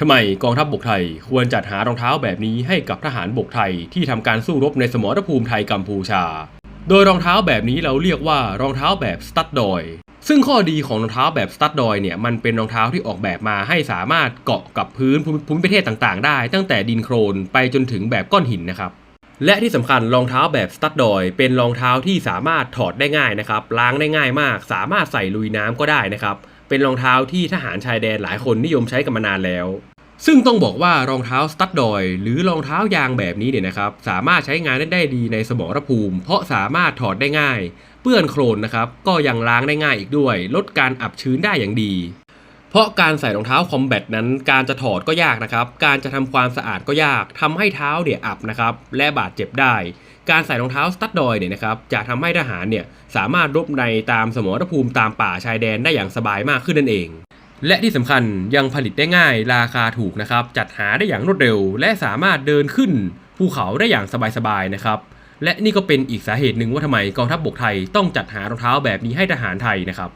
ทำไมกองทัพบบกไทยควรจัดหารองเท้าแบบนี้ให้กับทหารบกไทยที่ทำการสู้รบในสมรภูมิไทยกัมพูชา โดยรองเท้าแบบนี้เราเรียกว่ารองเท้าแบบสตัดดอย ซึ่งข้อดีของรองเท้าแบบสตัดดอยเนี่ยมันเป็นรองเท้าที่ออกแบบมาให้สามารถเกาะกับพื้นภูมิภูมิประเทศต่างๆ ได้ ตั้งแต่ดินโครนไปจนถึงแบบก้อนหินนะครับ และที่สำคัญรองเท้าแบบสตัดดอยเป็นรองเท้าที่สามารถถอดได้ง่ายนะครับ ล้างได้ง่ายมาก สามารถใส่ลุยน้ำก็ได้นะครับ เป็นรองเท้าที่ทหารชายแดนหลายคนนิยมใช้กันมานานแล้ว ซึ่งต้องบอกว่ารองเท้าสตัดดอยหรือรองเท้ายางแบบนี้เนี่ยนะครับ สามารถใช้งานได้ได้ดีในสมรภูมิ เพราะสามารถถอดได้ง่าย เปื้อนโคลนนะครับ ก็ยังล้างได้ง่ายอีกด้วย ลดการอับชื้นได้อย่างดี เพราะการใส่รองเท้าคอมแบทนั้นการจะถอดก็ยากนะครับ การจะทำความสะอาดก็ยากทำให้เท้าเนี่ยอับนะครับ และบาดเจ็บได้ การใส่รองเท้าสตัดดอยเนี่ยนะครับ จะทำให้ทหารเนี่ยสามารถรบในตามสมรภูมิตามป่าชายแดนได้อย่างสบายมากขึ้นนั่นเอง และที่สำคัญยังผลิตได้ง่าย ราคาถูกนะครับ จัดหาได้อย่างรวดเร็ว และสามารถเดินขึ้นภูเขาได้อย่างสบายๆนะครับ และนี่ก็เป็นอีกสาเหตุหนึ่งว่าทำไมกองทัพบบกไทยต้องจัดหารองเท้าแบบนี้ให้ทหารไทยนะครับ